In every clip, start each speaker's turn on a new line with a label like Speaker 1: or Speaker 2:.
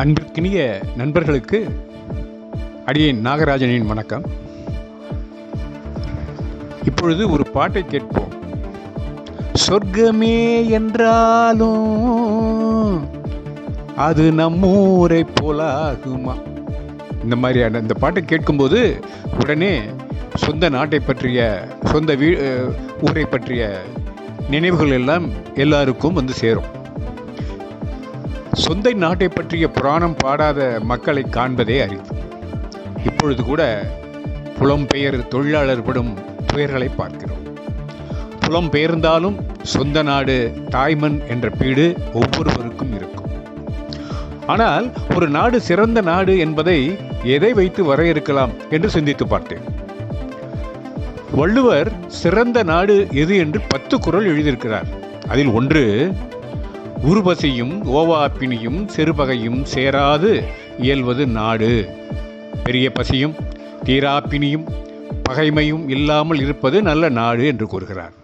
Speaker 1: அன்பிற்கினிய நண்பர்களுக்கு அடியேன் நாகராஜனின் வணக்கம். இப்பொழுது ஒரு பாட்டை கேட்போம். சொர்க்கமே என்றாலும் அது நம்மூரை போலாகுமா? இந்த மாதிரியான இந்த பாட்டை கேட்கும்போது உடனே சொந்த நாட்டை பற்றிய சொந்த வீ ஊரை பற்றிய நினைவுகள் எல்லாம் எல்லாருக்கும் வந்து சேரும். சொந்த நாட்டை பற்றிய புராணம் பாடாத மக்களை காண்பதே அரிது. இப்பொழுது கூட புலம்பெயர் தொழிலாளர் படும் துயர்களை பார்க்கிறோம். புலம்பெயர்ந்தாலும் சொந்த நாடு தாய்மண் என்ற பீடு ஒவ்வொருவருக்கும் இருக்கும். ஆனால் ஒரு நாடு சிறந்த நாடு என்பதை எதை வைத்து வரையறுக்கலாம் என்று சிந்தித்து பார்த்தேன். வள்ளுவர் சிறந்த நாடு எது? என்று பத்து குறள் எழுதியிருக்கிறார். அதில் ஒன்று உருபசியும் ஓவாப்பினியும் சிறுபகையும் சேராது. இயல்வது நாடு. பெரிய பசியும் தீராப்பினியும் பகைமையும் இல்லாமல் இருப்பது நல்ல நாடு என்று கூறுகிறார்.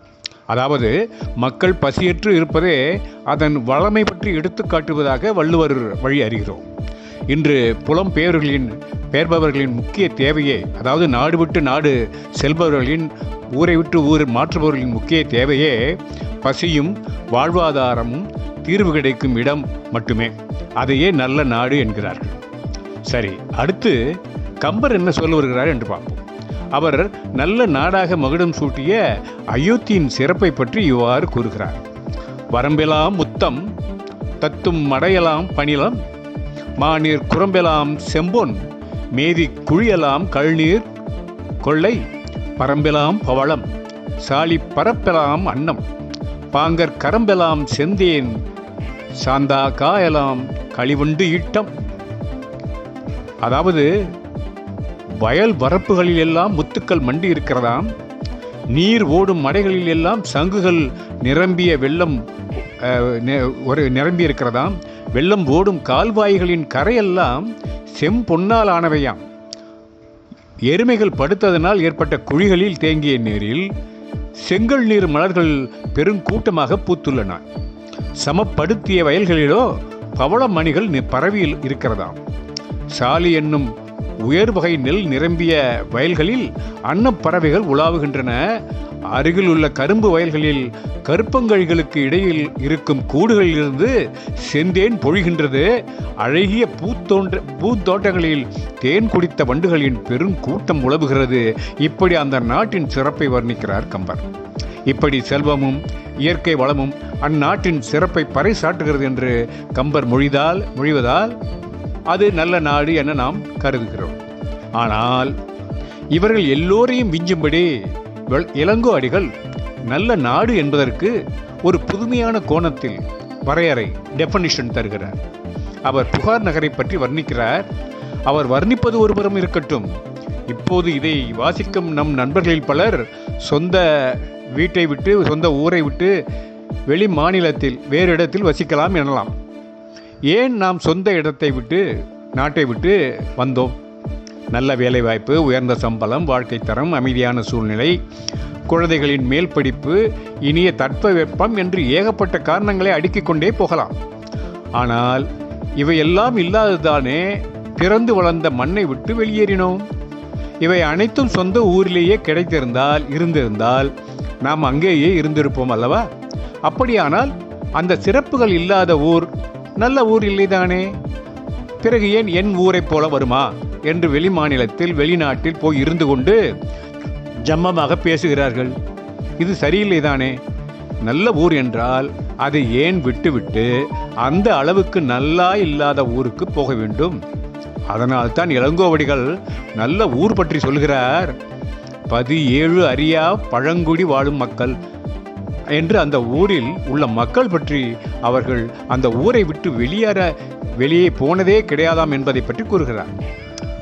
Speaker 1: அதாவது மக்கள் பசியற்று இருப்பதே அதன் வளமை பற்றி எடுத்து காட்டுவதாக வள்ளுவர் வழி அறிகிறோம். இன்று புலம்பெயர்களின் பெயர்பவர்களின் முக்கிய தேவையே அதாவது நாடு விட்டு நாடு செல்பவர்களின் ஊரை விட்டு ஊர் மாற்றுபவர்களின் முக்கிய தேவையே பசியும் வாழ்வாதாரமும் தீர்வு கிடைக்கும் இடம் மட்டுமே. அதையே நல்ல நாடு என்கிறார்கள். சரி அடுத்து கம்பர் என்ன சொல்ல வருகிறார் என்று பார்ப்போம். அவர் நல்ல நாடாக மகுடம் சூட்டிய அயோத்தியின் சிறப்பை பற்றி இவ்வாறு கூறுகிறார். வரம்பெலாம் முத்தம் தத்தும் மடையலாம் பணிலம் மாநீர் குரம்பெலாம் செம்பொன் மேதி குழியலாம் கழுநீர் கொள்ளை பரம்பெலாம் பவளம் சாலி பரப்பெலாம் அன்னம் பாங்கர் கரம்பெலாம் செந்தேன் சாந்தா காயலாம் கழிவுண்டு ஈட்டம் அதாவது வயல் வரப்புகளில் எல்லாம் முத்துக்கள் மண்டி இருக்கிறதாம். நீர் ஓடும் மடைகளில் எல்லாம் சங்குகள் நிரம்பிய வெள்ளம் ஒரு நிரம்பி இருக்கிறதாம். வெள்ளம் ஓடும் கால்வாய்களின் கரையெல்லாம் செம்பொன்னால் ஆனவையாம். எருமைகள் படுத்ததனால் ஏற்பட்ட குழிகளில் தேங்கிய நீரில் செங்கல் நீர் மலர்கள் பெருங்கூட்டமாக பூத்துள்ளன. சமப்படுத்திய வயல்களிலோ பவள மணிகள் பரவியில் இருக்கிறதாம். சாலி என்னும் உயர் வகை நெல் நிரம்பிய வயல்களில் அன்னப்பறவைகள் உலாவுகின்றன. அருகில் உள்ள கரும்பு வயல்களில் கருப்பங்கழிகளுக்கு இடையில் இருக்கும் கூடுகளிலிருந்து செந்தேன் பொழிகின்றது. அழகிய பூத்தோன்ற பூத்தோட்டங்களில் தேன் குடித்த வண்டுகளின் பெருங்கூட்டம் உழவுகிறது இப்படி அந்த நாட்டின் சிறப்பை வர்ணிக்கிறார் கம்பர். இப்படி செல்வமும் இயற்கை வளமும் அந்நாட்டின் சிறப்பை பறைசாட்டுகிறது என்று கம்பர் மொழிதால் மொழிவதால் அது நல்ல நாடு என நாம் கருதுகிறோம். ஆனால் இவர்கள் எல்லோரையும் விஞ்சும்படி இளங்கோ அடிகள் நல்ல நாடு என்பதற்கு ஒரு புதுமையான கோணத்தில் வரையறை டெஃபனிஷன் தருகிறார். அவர் புகார் நகரை பற்றி வர்ணிக்கிறார். அவர் வர்ணிப்பது ஒருபுறம் இருக்கட்டும். இப்போது இதை வாசிக்கும் நம் நண்பர்களில் பலர் சொந்த வீட்டை விட்டு சொந்த ஊரை விட்டு வெளி மாநிலத்தில் வேறு இடத்தில் வசிக்கலாம் எனலாம். ஏன் நாம் சொந்த இடத்தை விட்டு நாட்டை விட்டு வந்தோம்? நல்ல வேலைவாய்ப்பு உயர்ந்த சம்பளம் வாழ்க்கை தரம் அமைதியான சூழ்நிலை குழந்தைகளின் மேல் படிப்பு இனிய தட்பவெப்பம் என்று ஏகப்பட்ட காரணங்களை அடுக்கிக் கொண்டே போகலாம். ஆனால் இவையெல்லாம் இல்லாததானே பிறந்து வளர்ந்த மண்ணை விட்டு வெளியேறினோம். இவை அனைத்தும் சொந்த ஊரிலேயே கிடைத்திருந்தால் இருந்திருந்தால் நாம் அங்கேயே இருந்திருப்போம் அல்லவா? அப்படியானால் அந்த சிறப்புகள் இல்லாத ஊர் நல்ல ஊர் இல்லைதானே? பிறகு ஏன் என் ஊரைப் போல வருமா? என்று வெளி மாநிலத்தில் வெளிநாட்டில் போய் இருந்து கொண்டு ஜம்மமாக பேசுகிறார்கள். இது சரியில்லைதானே? நல்ல ஊர் என்றால் அதை ஏன் விட்டுவிட்டு அந்த அளவுக்கு நல்லா இல்லாத ஊருக்கு போக வேண்டும்? அதனால்தான் இளங்கோவடிகள் நல்ல ஊர் பற்றி சொல்கிறார். பதி ஏழு அறியா பழங்குடி வாழும் மக்கள் என்று அந்த ஊரில் உள்ள மக்கள் பற்றி அவர்கள் அந்த ஊரை விட்டு வெளியேற வெளியே போனதே கிடையாதாம் என்பதை பற்றி கூறுகிறார்.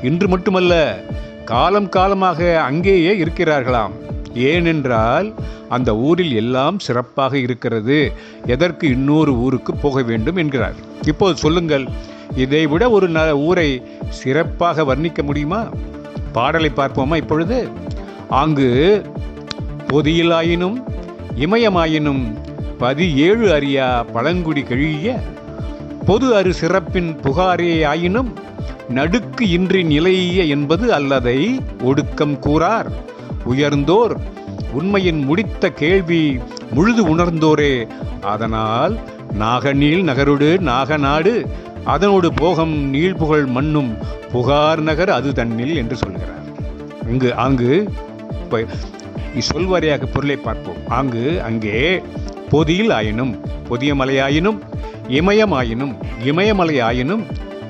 Speaker 1: இன்று மட்டுமல்ல காலம் காலமாக அங்கேயே இருக்கிறார்களாம். ஏனென்றால் அந்த ஊரில் எல்லாம் சிறப்பாக இருக்கிறது. எதற்கு இன்னொரு ஊருக்கு போக வேண்டும் என்கிறார். இப்போது சொல்லுங்கள் இதை விட ஒரு ந ஊரை சிறப்பாக வர்ணிக்க முடியுமா? பாடலை பார்ப்போமா இப்பொழுது? அங்கு பொதியிலாயினும் இமயமாயினும் பதி ஏழு அறியா பழங்குடி கழுகிய பொது அரு சிறப்பின் புகாரே ஆயினும் நடுக்கு இன்றி நிலைய என்பது அல்லதை ஒடுக்கம் கூறார். உயர்ந்தோர் உண்மையின் முடித்த கேள்வி முழுது உணர்ந்தோரே அதனால் நாகநீள் நகருடு நாகநாடு அதனோடு போகம் நீழ்புகழ் மண்ணும் புகார் நகர் அது தன்னில் என்று சொல்கிறார். இங்கு அங்கு இப்ப சொல்வாரியாக பொருளை பார்ப்போம். அங்கு அங்கே பொதியில் ஆயினும் பொதிய மலையாயினும் இமயமாயினும் இமயமலையாயினும்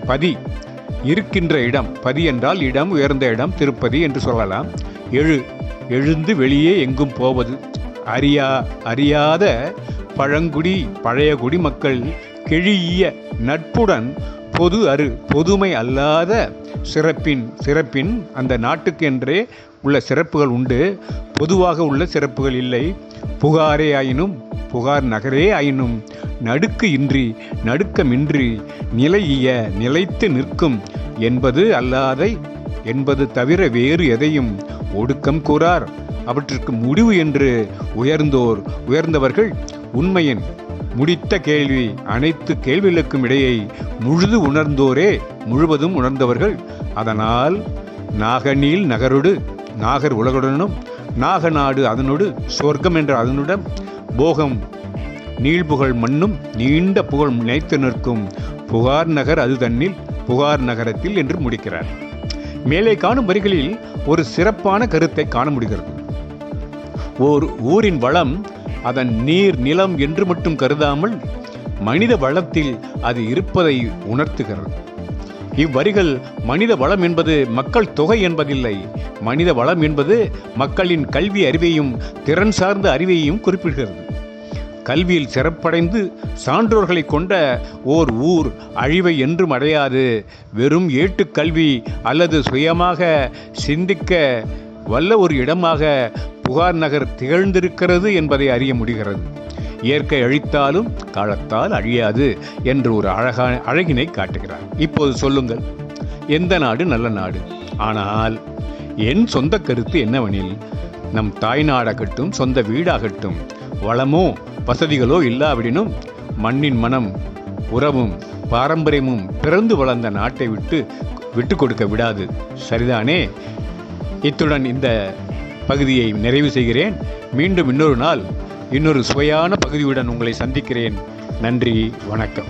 Speaker 1: பதி இருக்கின்ற இடம். பதி என்றால் இடம் உயர்ந்த இடம் திருப்பதி என்று சொல்லலாம். எழு எழுந்து வெளியே எங்கும் போவது. அறியா அறியாத பழங்குடி பழைய குடிமக்கள் கெழிய நட்புடன் பொது அரு பொதுமை அல்லாத சிறப்பின் சிறப்பின் அந்த நாட்டுக்கு என்றே உள்ள சிறப்புகள் உண்டு. பொதுவாக உள்ள சிறப்புகள் இல்லை. புகாரே ஆயினும் புகார் நகரே ஆயினும் நடுக்கு இன்றி நடுக்கமின்றி நிலையிய நிலைத்து நிற்கும் என்பது அல்லாதை என்பது தவிர வேறு எதையும் ஒடுக்கம் கூறார். அவற்றிற்கு முடிவு என்று உயர்ந்தோர் உயர்ந்தவர்கள் உண்மையின் முடித்த கேள்வி அனைத்து கேள்விகளுக்கும் இடையே முழுது உணர்ந்தோரே முழுவதும் உணர்ந்தவர்கள். அதனால் நாகநீல் நகரொடு நாகர் உலகுடனும் நாகநாடு அதனோடு சொர்க்கம் என்ற அதனுடன் போகம் நீள்புகழ் மண்ணும் நீண்ட புகழ் நினைத்து நிற்கும் புகார் நகர் அது தன்னில் புகார் நகரத்தில் என்று முடிக்கிறார். மேலே காணும் வரிகளில் ஒரு சிறப்பான கருத்தை காண முடிகிறது. ஓர் ஊரின் வளம் அதன் நீர் நிலம் என்று மட்டும் கருதாமல் மனித வளத்தில் அது இருப்பதை உணர்த்துகிறது. இவ்வரிகள் மனித வளம் என்பது மக்கள் தொகை என்பதில்லை. மனித வளம் என்பது மக்களின் கல்வி அறிவையும் திறன் சார்ந்த அறிவையும் குறிப்பிடுகிறது. கல்வியில் சிறப்படைந்து சான்றோர்களை கொண்ட ஓர் ஊர் அழிவை என்றும் அடையாது. வெறும் ஏட்டுக்கல்வி அல்லது சுயமாக சிந்திக்க வல்ல ஒரு இடமாக புகார் நகர் திகழ்ந்திருக்கிறது என்பதை அறிய முடிகிறது. இயற்கை அழித்தாலும் காலத்தால் அழியாது என்று ஒரு அழகான அழகினை காட்டுகிறார். இப்போது சொல்லுங்கள் எந்த நாடு நல்ல நாடு? ஆனால் என் சொந்த கருத்து என்னவெனில் நம் தாய் நாடாகட்டும் சொந்த வீடாகட்டும் வளமோ வசதிகளோ இல்லாவிடினும் மண்ணின் மனம் உறவும் பாரம்பரியமும் பிறந்து வளர்ந்த நாட்டை விட்டு விட்டு கொடுக்க விடாது. சரிதானே? இத்துடன் இந்த பகுதியை நிறைவு செய்கிறேன். மீண்டும் இன்னொரு நாள் இன்னொரு சுவையான பகுதியுடன் உங்களை சந்திக்கிறேன். நன்றி வணக்கம்.